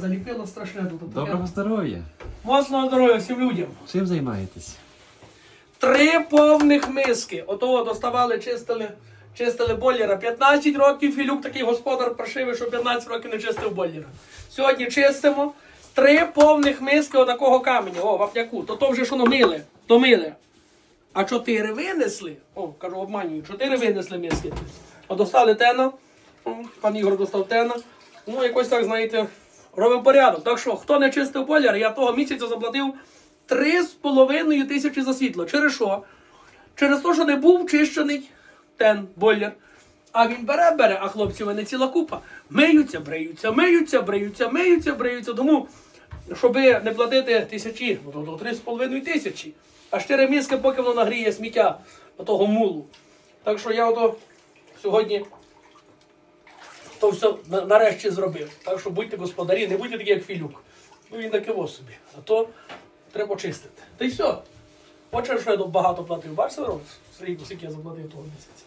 Заліпило страшне тут. Доброго здоров'я. Моцного здоров'я всім людям. Чим займаєтесь? Три повних миски. Отого доставали, чистили, чистили бойлера. 15 років Філюк такий господар паршивий, що 15 років не чистив бойлера. Сьогодні чистимо три повних миски отакого каменя. О, вапняку. То то вже що ну, мили. То мили. А чотири винесли. О, кажу, обманюю, чотири винесли миски. А достали тена. Пан Ігор достав тена. Ну, якось так, знаєте, робимо порядок. Так що, хто не чистив бойлер, я того місяця заплатив три з половиною тисячі за світло. Через що? Через те, що не був чищений тен бойлер. А він бере, бере, а хлопці в мене ціла купа. Миються, бриються, миються, бриються, миються, бриються. Тому, щоб не платити тисячі, ну, до три з половиною тисячі. А чотири мізки, поки воно нагріє сміття того мулу. Так що я ото сьогодні то все нарешті зробив. Так що будьте господарі, не будьте такі, як Філюк. Ну він таке во собі. А то треба чистити. Та й все. Хочеш, що я багато платив. Бачите, скільки я заплатив того місяця.